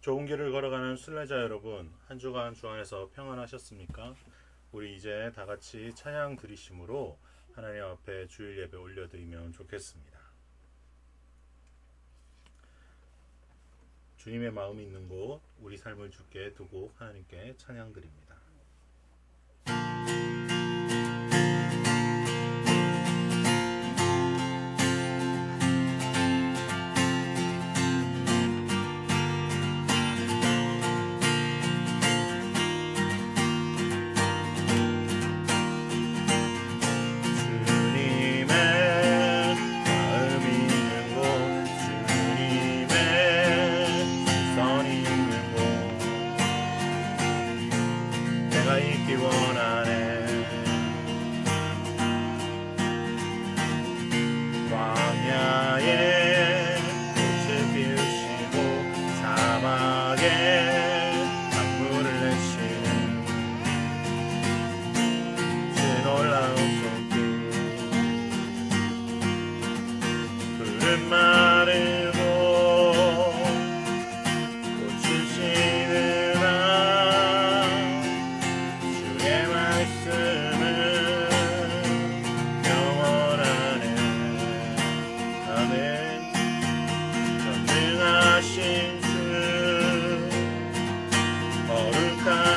좋은 길을 걸어가는 순례자 여러분, 한 주간 중앙에서 평안하셨습니까? 우리 이제 다 같이 찬양 드리심으로 하나님 앞에 주일 예배 올려드리면 좋겠습니다. 주님의 마음이 있는 곳, 우리 삶을 주께 두고 하나님께 찬양 드립니다. you wanna all the time.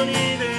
unbelieving.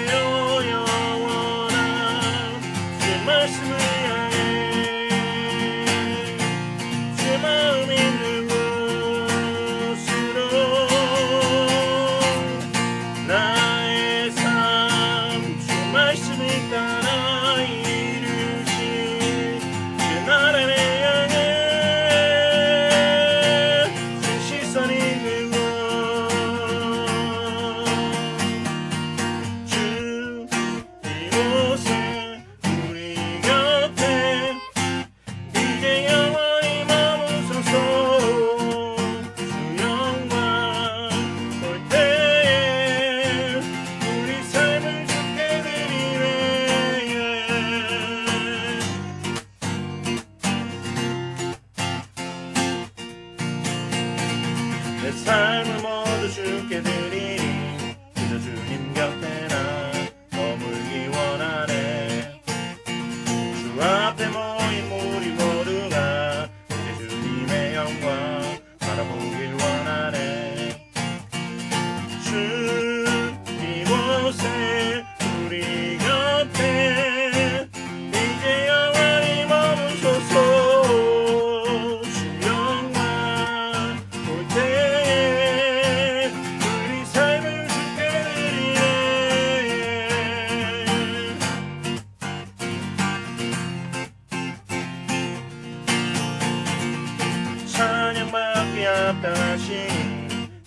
합당하신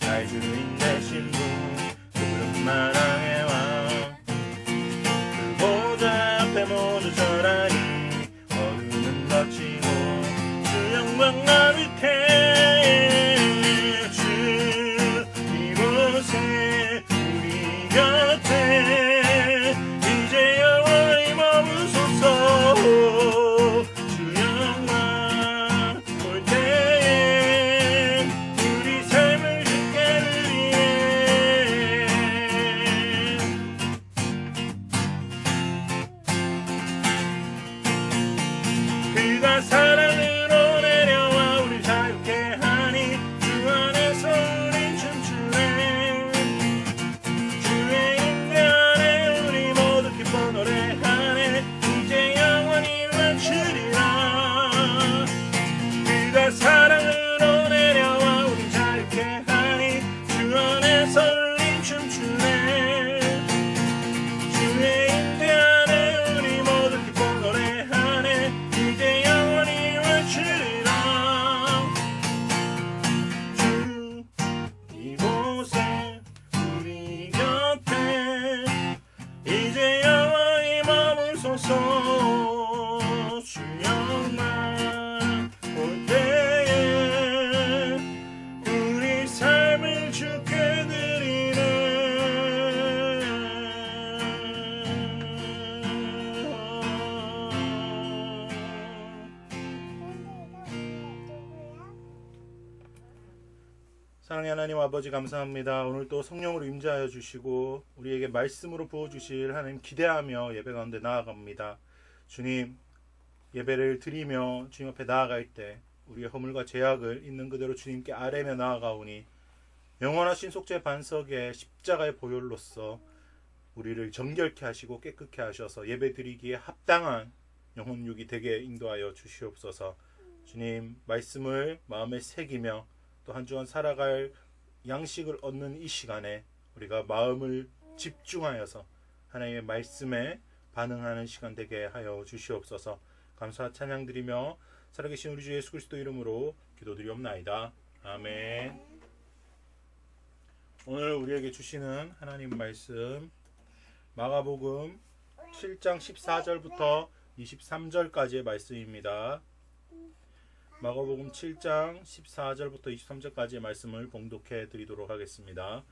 나의 주인 되신 분 그분 만왕 사랑의 하나님 아버지 감사합니다. 오늘 또 성령으로 임재하여 주시고 우리에게 말씀으로 부어 주실 하나님 기대하며 예배 가운데 나아갑니다. 주님 예배를 드리며 주님 앞에 나아갈 때 우리의 허물과 죄악을 있는 그대로 주님께 아뢰며 나아가오니 영원하신 속죄 반석에 십자가의 보혈로서 우리를 정결케 하시고 깨끗게 하셔서 예배 드리기에 합당한 영혼육이 되게 인도하여 주시옵소서. 주님 말씀을 마음에 새기며 또 한 주간 살아갈 양식을 얻는 이 시간에 우리가 마음을 집중하여서 하나님의 말씀에 반응하는 시간 되게 하여 주시옵소서. 감사 찬양 드리며 살아계신 우리 주 예수 그리스도 이름으로 기도드리옵나이다. 아멘. 오늘 우리에게 주시는 하나님 말씀 마가복음 7장 14절부터 23절까지의 말씀입니다. 마가복음 7장 14절부터 23절까지의 말씀을 봉독해 드리도록 하겠습니다.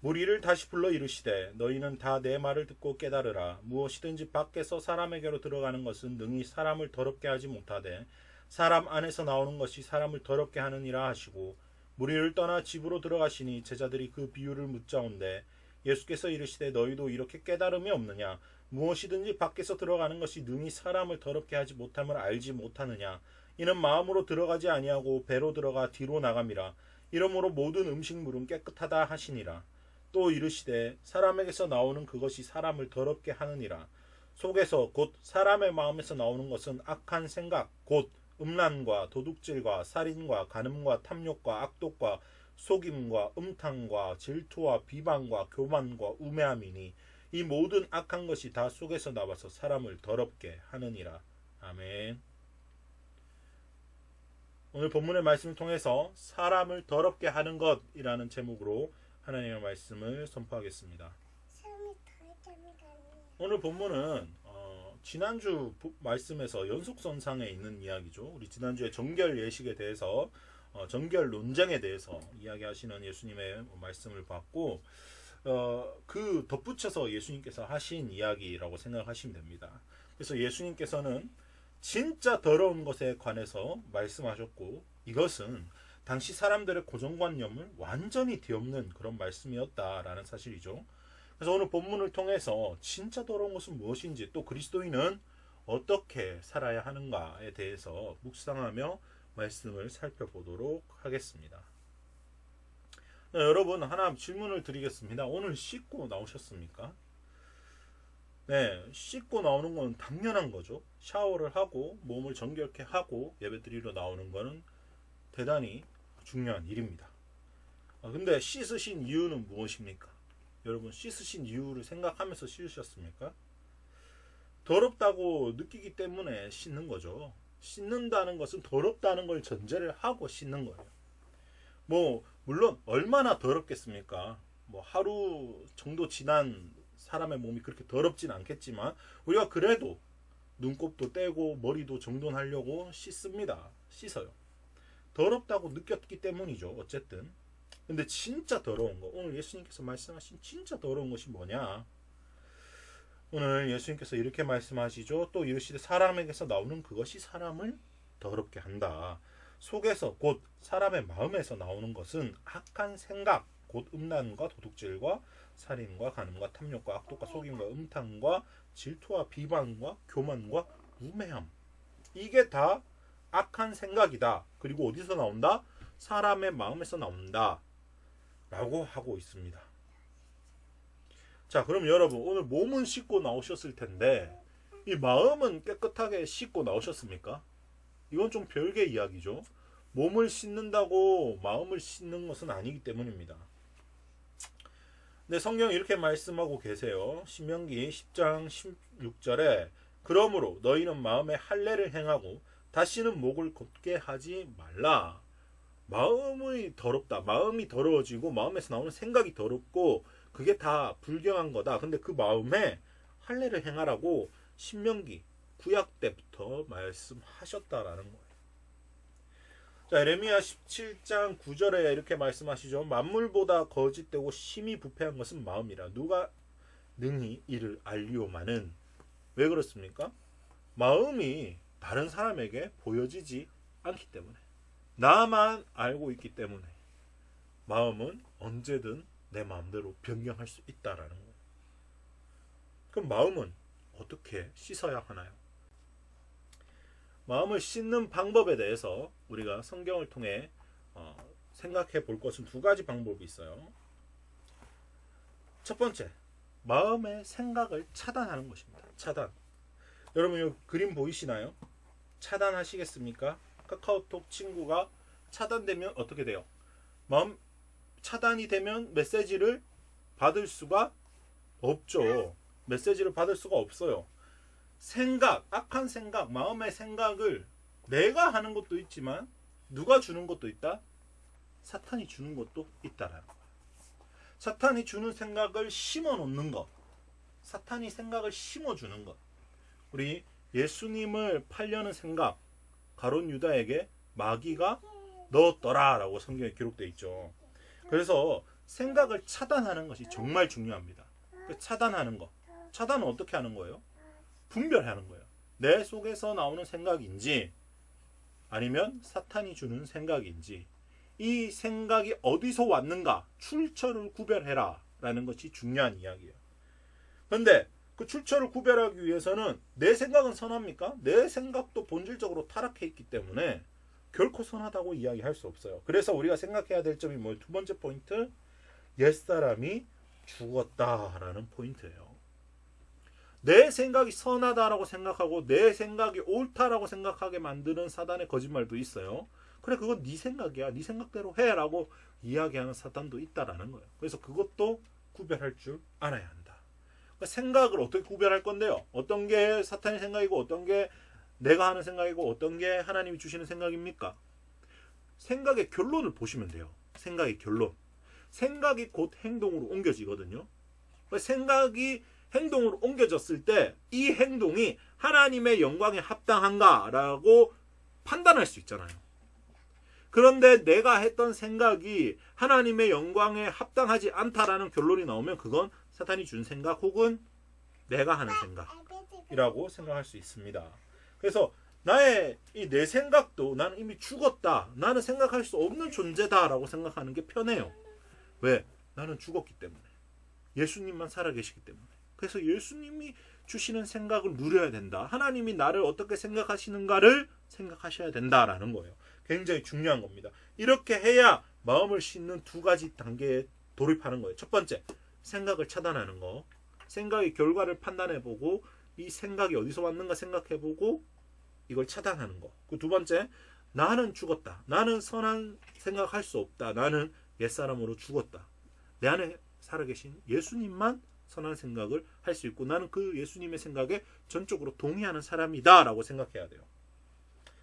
무리를 다시 불러 이르시되 너희는 다 내 말을 듣고 깨달으라. 무엇이든지 밖에서 사람에게로 들어가는 것은 능히 사람을 더럽게 하지 못하되 사람 안에서 나오는 것이 사람을 더럽게 하느니라 하시고 무리를 떠나 집으로 들어가시니 제자들이 그 비유를 묻자온데 예수께서 이르시되 너희도 이렇게 깨달음이 없느냐? 무엇이든지 밖에서 들어가는 것이 능히 사람을 더럽게 하지 못함을 알지 못하느냐 이는 마음으로 들어가지 아니하고 배로 들어가 뒤로 나감이라 이러므로 모든 음식물은 깨끗하다 하시니라 또 이르시되 사람에게서 나오는 그것이 사람을 더럽게 하느니라 속에서 곧 사람의 마음에서 나오는 것은 악한 생각 곧 음란과 도둑질과 살인과 간음과 탐욕과 악독과 속임과 음탕과 질투와 비방과 교만과 우매함이니 이 모든 악한 것이 다 속에서 나와서 사람을 더럽게 하느니라. 아멘. 오늘 본문의 말씀을 통해서 사람을 더럽게 하는 것이라는 제목으로 하나님의 말씀을 선포하겠습니다. 오늘 본문은 어, 지난주 부- 말씀에서 연속선상에 있는 이야기죠. 우리 지난주에 정결 예식에 대해서 어, 정결 논쟁에 대해서 이야기하시는 예수님의 말씀을 봤고 어, 그 덧붙여서 예수님께서 하신 이야기라고 생각하시면 됩니다. 그래서 예수님께서는 진짜 더러운 것에 관해서 말씀하셨고 이것은 당시 사람들의 고정관념을 완전히 뒤엎는 그런 말씀이었다라는 사실이죠. 그래서 오늘 본문을 통해서 진짜 더러운 것은 무엇인지 또 그리스도인은 어떻게 살아야 하는가에 대해서 묵상하며 말씀을 살펴보도록 하겠습니다. 네, 여러분 하나 질문을 드리겠습니다. 오늘 씻고 나오셨습니까? 네, 씻고 나오는 건 당연한 거죠. 샤워를 하고 몸을 정결케 하고 예배드리러 나오는 거는 대단히 중요한 일입니다. 아, 근데 씻으신 이유는 무엇입니까? 여러분 씻으신 이유를 생각하면서 씻으셨습니까? 더럽다고 느끼기 때문에 씻는 거죠. 씻는다는 것은 더럽다는 걸 전제를 하고 씻는 거예요. 뭐 물론 얼마나 더럽겠습니까? 뭐 하루 정도 지난 사람의 몸이 그렇게 더럽진 않겠지만 우리가 그래도 눈곱도 떼고 머리도 정돈하려고 씻습니다. 씻어요. 더럽다고 느꼈기 때문이죠. 어쨌든. 근데 진짜 더러운 거 오늘 예수님께서 말씀하신 진짜 더러운 것이 뭐냐? 오늘 예수님께서 이렇게 말씀하시죠. 또 이르시되 사람에게서 나오는 그것이 사람을 더럽게 한다. 속에서 곧 사람의 마음에서 나오는 것은 악한 생각, 곧 음란과 도둑질과 살인과 간음과 탐욕과 악독과 속임과 음탕과 질투와 비방과 교만과 우매함. 이게 다 악한 생각이다. 그리고 어디서 나온다? 사람의 마음에서 나온다. 라고 하고 있습니다. 자, 그럼 여러분 오늘 몸은 씻고 나오셨을 텐데 이 마음은 깨끗하게 씻고 나오셨습니까? 이건 좀 별개 이야기죠. 몸을 씻는다고 마음을 씻는 것은 아니기 때문입니다. 네, 성경 이렇게 말씀하고 계세요. 신명기 10장 16절에 그러므로 너희는 마음에 할례를 행하고 다시는 목을 곧게 하지 말라. 마음이 더럽다. 마음이 더러워지고 마음에서 나오는 생각이 더럽고 그게 다 불경한 거다. 근데 그 마음에 할례를 행하라고 신명기 구약 때부터 말씀하셨다라는 거예요. 자, 에레미야 17장 9절에 이렇게 말씀하시죠. 만물보다 거짓되고 심히 부패한 것은 마음이라. 누가 능히 이를 알리오마는 왜 그렇습니까? 마음이 다른 사람에게 보여지지 않기 때문에 나만 알고 있기 때문에 마음은 언제든 내 마음대로 변경할 수 있다라는 거예요. 그럼 마음은 어떻게 씻어야 하나요? 마음을 씻는 방법에 대해서 우리가 성경을 통해 어, 생각해 볼 것은 두 가지 방법이 있어요. 첫 번째, 마음의 생각을 차단하는 것입니다. 차단. 여러분 이 그림 보이시나요? 차단하시겠습니까? 카카오톡 친구가 차단되면 어떻게 돼요? 마음 차단이 되면 메시지를 받을 수가 없죠. 메시지를 받을 수가 없어요. 생각, 악한 생각, 마음의 생각을 내가 하는 것도 있지만 누가 주는 것도 있다? 사탄이 주는 것도 있다라는 거예요. 사탄이 주는 생각을 심어 놓는 것. 사탄이 생각을 심어 주는 것. 우리 예수님을 팔려는 생각 가론 유다에게 마귀가 넣었더라라고 성경에 기록되어 있죠. 그래서 생각을 차단하는 것이 정말 중요합니다. 그 차단하는 거. 차단은 어떻게 하는 거예요? 분별하는 거예요. 내 속에서 나오는 생각인지 아니면 사탄이 주는 생각인지 이 생각이 어디서 왔는가 출처를 구별해라 라는 것이 중요한 이야기예요. 그런데 그 출처를 구별하기 위해서는 내 생각은 선합니까? 내 생각도 본질적으로 타락해 있기 때문에 결코 선하다고 이야기할 수 없어요. 그래서 우리가 생각해야 될 점이 뭐예요? 두 번째 포인트 옛사람이 죽었다라는 포인트예요. 내 생각이 선하다라고 생각하고 내 생각이 옳다라고 생각하게 만드는 사단의 거짓말도 있어요. 그래 그건 네 생각이야. 네 생각대로 해라고 이야기하는 사단도 있다라는 거예요. 그래서 그것도 구별할 줄 알아야 한다. 그러니까 생각을 어떻게 구별할 건데요? 어떤 게 사탄의 생각이고 어떤 게 내가 하는 생각이고 어떤 게 하나님이 주시는 생각입니까? 생각의 결론을 보시면 돼요. 생각의 결론. 생각이 곧 행동으로 옮겨지거든요. 그러니까 생각이 행동으로 옮겨졌을 때 이 행동이 하나님의 영광에 합당한가라고 판단할 수 있잖아요. 그런데 내가 했던 생각이 하나님의 영광에 합당하지 않다라는 결론이 나오면 그건 사탄이 준 생각 혹은 내가 하는 생각이라고 생각할 수 있습니다. 그래서 나의 이 내 생각도 나는 이미 죽었다. 나는 생각할 수 없는 존재다라고 생각하는 게 편해요. 왜? 나는 죽었기 때문에. 예수님만 살아 계시기 때문에. 그래서 예수님이 주시는 생각을 누려야 된다. 하나님이 나를 어떻게 생각하시는가를 생각하셔야 된다라는 거예요. 굉장히 중요한 겁니다. 이렇게 해야 마음을 씻는 두 가지 단계에 돌입하는 거예요. 첫 번째, 생각을 차단하는 거. 생각의 결과를 판단해 보고 이 생각이 어디서 왔는가 생각해 보고 이걸 차단하는 거. 그 두 번째, 나는 죽었다. 나는 선한 생각할 수 없다. 나는 옛사람으로 죽었다. 내 안에 살아계신 예수님만 선한 생각을 할 수 있고 나는 그 예수님의 생각에 전적으로 동의하는 사람이다라고 생각해야 돼요.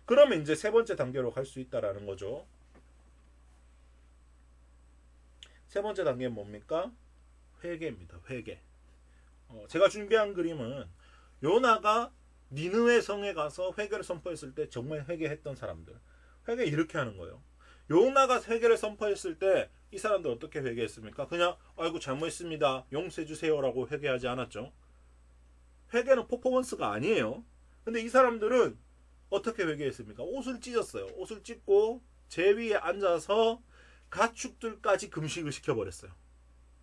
그러면 이제 세 번째 단계로 갈 수 있다라는 거죠. 세 번째 단계는 뭡니까? 회개입니다. 회개. 어, 제가 준비한 그림은 요나가 니느웨 성에 가서 회개를 선포했을 때 정말 회개했던 사람들. 회개 이렇게 하는 거예요. 요나가 회개를 선포했을 때 이 사람들 어떻게 회개했습니까? 그냥 아이고 잘못했습니다. 용서해 주세요라고 회개하지 않았죠. 회개는 퍼포먼스가 아니에요. 근데 이 사람들은 어떻게 회개했습니까? 옷을 찢었어요. 옷을 찢고 제 위에 앉아서 가축들까지 금식을 시켜버렸어요.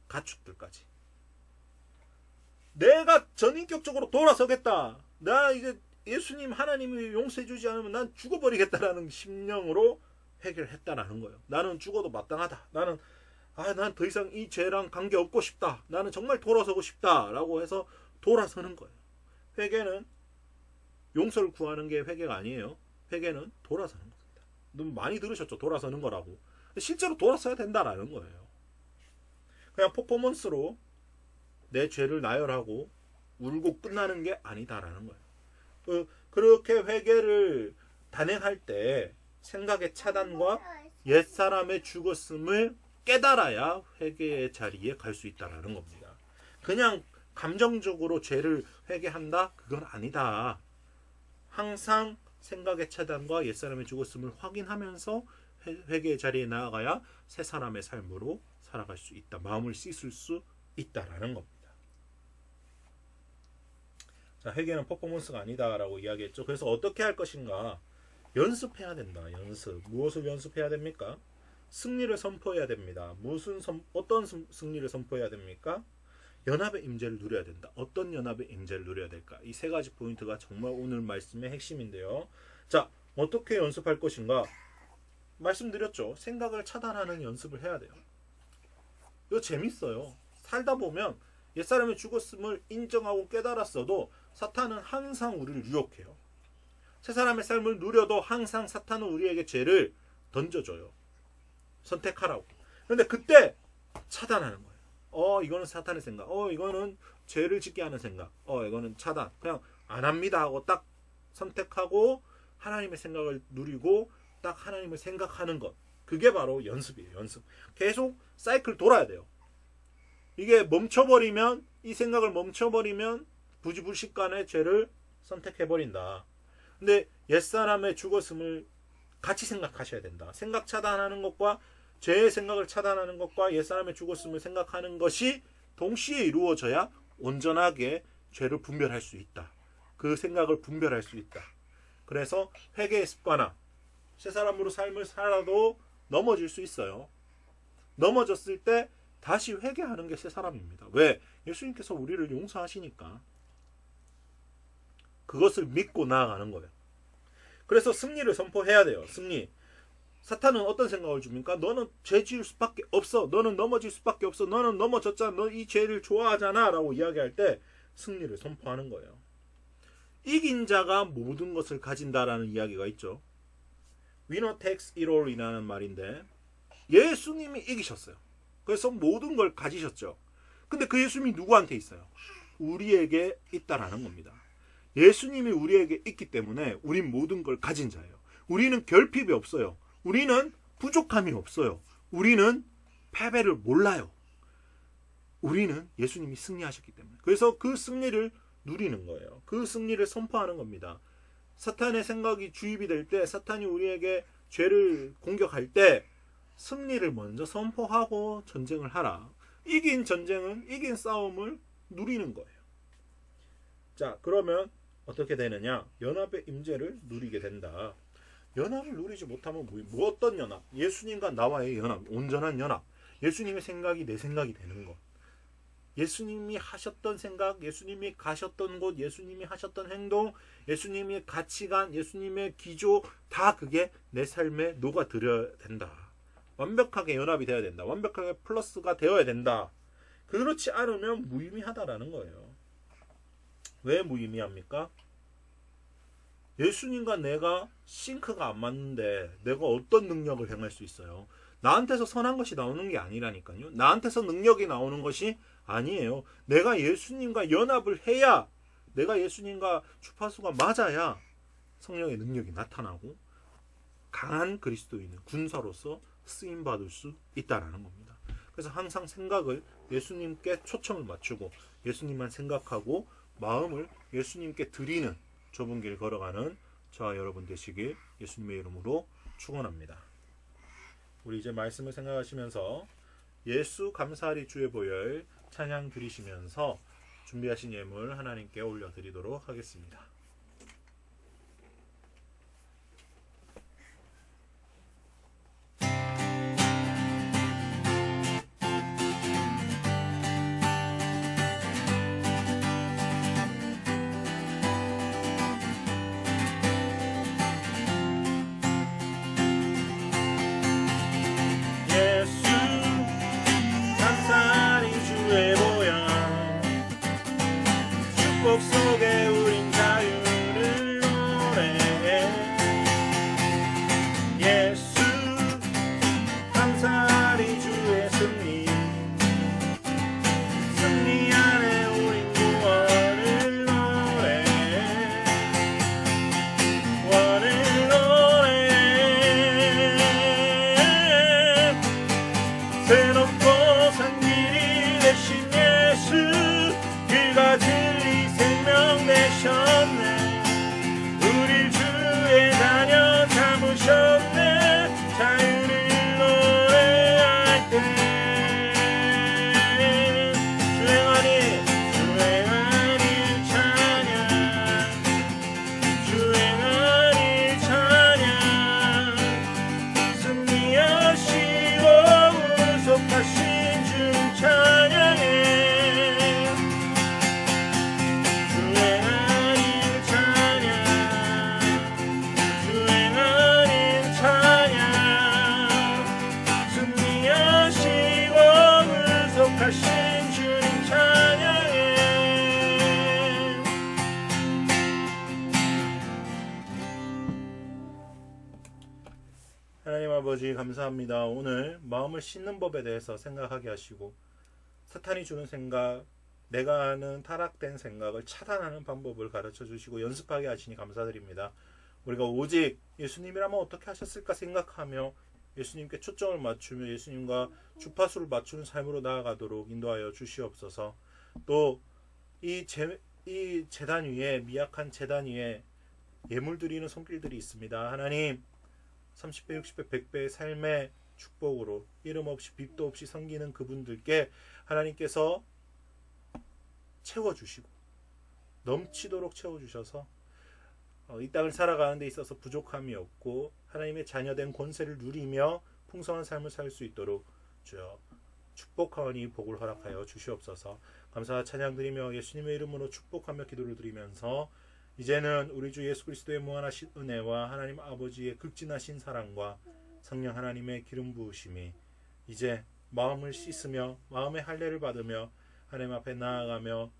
가축들까지. 내가 전인격적으로 돌아서겠다. 나 이제 예수님 하나님이 용서해 주지 않으면 난 죽어버리겠다라는 심령으로 회개를 했다라는 거예요. 나는 죽어도 마땅하다. 나는 아, 난 더 이상 이 죄랑 관계 없고 싶다. 나는 정말 돌아서고 싶다라고 해서 돌아서는 거예요. 회개는 용서를 구하는 게 회개가 아니에요. 회개는 돌아서는 겁니다. 너무 많이 들으셨죠? 돌아서는 거라고. 실제로 돌아서야 된다라는 거예요. 그냥 퍼포먼스로 내 죄를 나열하고 울고 끝나는 게 아니다라는 거예요. 그, 그렇게 회개를 단행할 때 생각의 차단과 옛사람의 죽었음을 깨달아야 회개의 자리에 갈 수 있다라는 겁니다. 그냥 감정적으로 죄를 회개한다? 그건 아니다. 항상 생각의 차단과 옛사람의 죽었음을 확인하면서 회- 회개의 자리에 나아가야 새 사람의 삶으로 살아갈 수 있다. 마음을 씻을 수 있다라는 겁니다. 자, 회개는 퍼포먼스가 아니다라고 이야기했죠. 그래서 어떻게 할 것인가? 연습해야 된다. 연습. 무엇을 연습해야 됩니까? 승리를 선포해야 됩니다. 무슨 선, 어떤 승- 승리를 선포해야 됩니까? 연합의 임재를 누려야 된다. 어떤 연합의 임재를 누려야 될까? 이 세 가지 포인트가 정말 오늘 말씀의 핵심인데요. 자, 어떻게 연습할 것인가? 말씀드렸죠. 생각을 차단하는 연습을 해야 돼요. 이거 재밌어요. 살다 보면 옛사람이 죽었음을 인정하고 깨달았어도 사탄은 항상 우리를 유혹해요. 새 사람의 삶을 누려도 항상 사탄은 우리에게 죄를 던져줘요. 선택하라고. 근데 그때 차단하는 거예요. 어, 이거는 사탄의 생각. 어, 이거는 죄를 짓게 하는 생각. 어, 이거는 차단. 그냥 안 합니다 하고 딱 선택하고 하나님의 생각을 누리고 딱 하나님을 생각하는 것. 그게 바로 연습이에요. 연습. 계속 사이클 돌아야 돼요. 이게 멈춰버리면 이 생각을 멈춰버리면 부지불식간에 죄를 선택해버린다. 근데 옛사람의 죽었음을 같이 생각하셔야 된다. 생각 차단하는 것과 죄의 생각을 차단하는 것과 옛사람의 죽었음을 생각하는 것이 동시에 이루어져야 온전하게 죄를 분별할 수 있다. 그 생각을 분별할 수 있다. 그래서 회개의 습관화. 새 사람으로 삶을 살아도 넘어질 수 있어요. 넘어졌을 때 다시 회개하는 게 새 사람입니다. 왜? 예수님께서 우리를 용서하시니까. 그것을 믿고 나아가는 거예요. 그래서 승리를 선포해야 돼요. 승리. 사탄은 어떤 생각을 줍니까? 너는 죄 지을 수밖에 없어. 너는 넘어질 수밖에 없어. 너는 넘어졌잖아. 너 이 죄를 좋아하잖아. 라고 이야기할 때 승리를 선포하는 거예요. 이긴 자가 모든 것을 가진다라는 이야기가 있죠. Takes it all이라는 말인데 예수님이 이기셨어요. 그래서 모든 걸 가지셨죠. 근데 그 예수님이 누구한테 있어요? 우리에게 있다라는 겁니다. 예수님이 우리에게 있기 때문에 우린 모든 걸 가진 자예요. 우리는 결핍이 없어요. 우리는 부족함이 없어요. 우리는 패배를 몰라요. 우리는 예수님이 승리하셨기 때문에. 그래서 그 승리를 누리는 거예요. 그 승리를 선포하는 겁니다. 사탄의 생각이 주입이 될 때, 사탄이 우리에게 죄를 공격할 때, 승리를 먼저 선포하고 전쟁을 하라. 이긴 전쟁은, 이긴 싸움을 누리는 거예요. 자, 그러면 어떻게 되느냐? 연합의 임재를 누리게 된다. 연합을 누리지 못하면 뭐, 뭐 어떤 연합? 예수님과 나와의 연합, 온전한 연합. 예수님의 생각이 내 생각이 되는 것. 예수님이 하셨던 생각, 예수님이 가셨던 곳, 예수님이 하셨던 행동, 예수님의 가치관, 예수님의 기조 다 그게 내 삶에 녹아들어야 된다. 완벽하게 연합이 되어야 된다. 완벽하게 플러스가 되어야 된다. 그렇지 않으면 무의미하다라는 거예요. 왜 무의미합니까? 예수님과 내가 싱크가 안 맞는데 내가 어떤 능력을 행할 수 있어요? 나한테서 선한 것이 나오는 게 아니라니까요. 나한테서 능력이 나오는 것이 아니에요. 내가 예수님과 연합을 해야 내가 예수님과 주파수가 맞아야 성령의 능력이 나타나고 강한 그리스도인은 군사로서 쓰임 받을 수 있다라는 겁니다. 그래서 항상 생각을 예수님께 초점을 맞추고 예수님만 생각하고 마음을 예수님께 드리는 좁은 길 걸어가는 저와 여러분 되시길 예수님의 이름으로 축원합니다. 우리 이제 말씀을 생각하시면서 예수 감사리 주의 보혈 찬양 드리시면서 준비하신 예물 하나님께 올려드리도록 하겠습니다. 아버지 감사합니다. 오늘 마음을 씻는 법에 대해서 생각하게 하시고 사탄이 주는 생각, 내가 하는 타락된 생각을 차단하는 방법을 가르쳐 주시고 연습하게 하시니 감사드립니다. 우리가 오직 예수님이라면 어떻게 하셨을까 생각하며 예수님께 초점을 맞추며 예수님과 주파수를 맞추는 삶으로 나아가도록 인도하여 주시옵소서. 또이 이 재단 위에 미약한 재단 위에 예물 드리는 손길들이 있습니다. 하나님 30배, 60배, 100배의 삶의 축복으로 이름 없이 빚도 없이 섬기는 그분들께 하나님께서 채워주시고 넘치도록 채워주셔서 어, 이 땅을 살아가는 데 있어서 부족함이 없고 하나님의 자녀된 권세를 누리며 풍성한 삶을 살 수 있도록 주여 축복하오니 복을 허락하여 주시옵소서. 감사와 찬양 드리며 예수님의 이름으로 축복하며 기도를 드리면서 이제는 우리 주 예수 그리스도의 무한하신 은혜와 하나님 아버지의 극진하신 사랑과 성령 하나님의 기름 부으심이 이제 마음을 씻으며 마음의 할례를 받으며 하나님 앞에 나아가며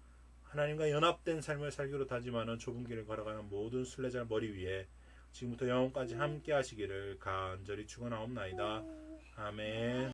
하나님과 연합된 삶을 살기로 다짐하는 좁은 길을 걸어가는 모든 순례자 머리 위에 지금부터 영원까지 함께 하시기를 간절히 축원하옵나이다. 아멘.